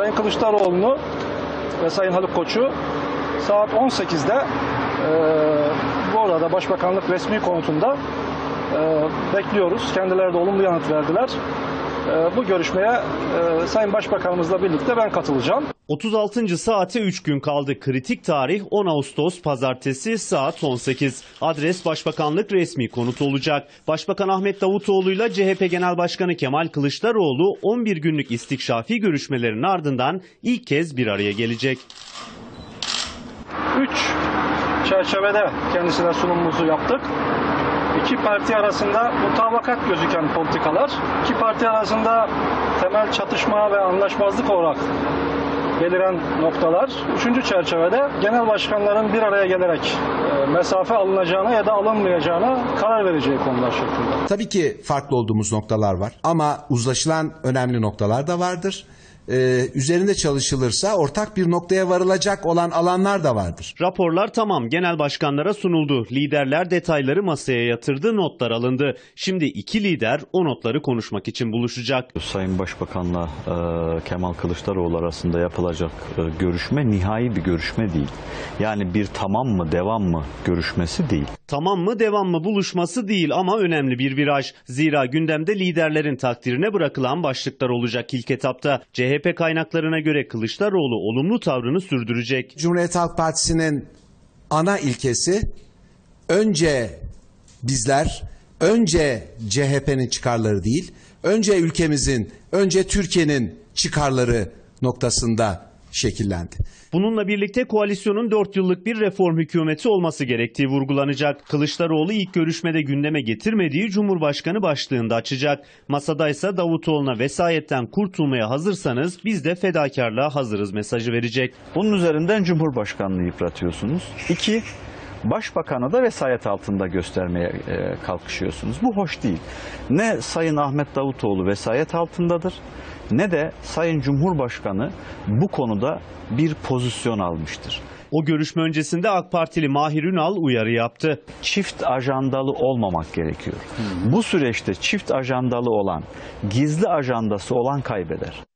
Sayın Kılıçdaroğlu'nu ve Sayın Haluk Koç'u saat 18'de e, bu arada Başbakanlık resmi konutunda e, bekliyoruz. Kendileri de olumlu yanıt verdiler. E, bu görüşmeye e, Sayın Başbakanımızla birlikte ben katılacağım. 36. saate 3 gün kaldı. Kritik tarih 10 Ağustos Pazartesi saat 18. Adres Başbakanlık resmi konut olacak. Başbakan Ahmet Davutoğlu ile CHP Genel Başkanı Kemal Kılıçdaroğlu 11 günlük istikşafi görüşmelerin ardından ilk kez bir araya gelecek. Üç çerçevede kendisine sunumumuzu yaptık. İki parti arasında mutabakat gözüken politikalar, iki parti arasında temel çatışma ve anlaşmazlık olarak beliren noktalar. Üçüncü çerçevede genel başkanların bir araya gelerek e, mesafe alınacağına ya da alınmayacağına karar vereceği konular şeklinde. Tabii ki farklı olduğumuz noktalar var ama uzlaşılan önemli noktalar da vardır. Ee, üzerinde çalışılırsa ortak bir noktaya varılacak olan alanlar da vardır. Raporlar tamam genel başkanlara sunuldu. Liderler detayları masaya yatırdı, notlar alındı. Şimdi iki lider o notları konuşmak için buluşacak. Sayın Başbakan'la e, Kemal Kılıçdaroğlu arasında yapılacak e, görüşme nihai bir görüşme değil. Yani bir tamam mı devam mı görüşmesi değil. Tamam mı devam mı buluşması değil ama önemli bir viraj. Zira gündemde liderlerin takdirine bırakılan başlıklar olacak ilk etapta. CHP kaynaklarına göre Kılıçdaroğlu olumlu tavrını sürdürecek. Cumhuriyet Halk Partisi'nin ana ilkesi önce bizler, önce CHP'nin çıkarları değil, önce ülkemizin, önce Türkiye'nin çıkarları noktasında şekillendi. Bununla birlikte koalisyonun 4 yıllık bir reform hükümeti olması gerektiği vurgulanacak. Kılıçdaroğlu ilk görüşmede gündeme getirmediği Cumhurbaşkanı başlığında açacak. Masadaysa Davutoğlu'na vesayetten kurtulmaya hazırsanız biz de fedakarlığa hazırız mesajı verecek. Bunun üzerinden Cumhurbaşkanlığı yıpratıyorsunuz. İki, Başbakanı da vesayet altında göstermeye e, kalkışıyorsunuz. Bu hoş değil. Ne Sayın Ahmet Davutoğlu vesayet altındadır ne de Sayın Cumhurbaşkanı bu konuda bir pozisyon almıştır. O görüşme öncesinde AK Partili Mahir Ünal uyarı yaptı. çift ajandalı olmamak gerekiyor. Bu süreçte çift ajandalı olan, gizli ajandası olan kaybeder.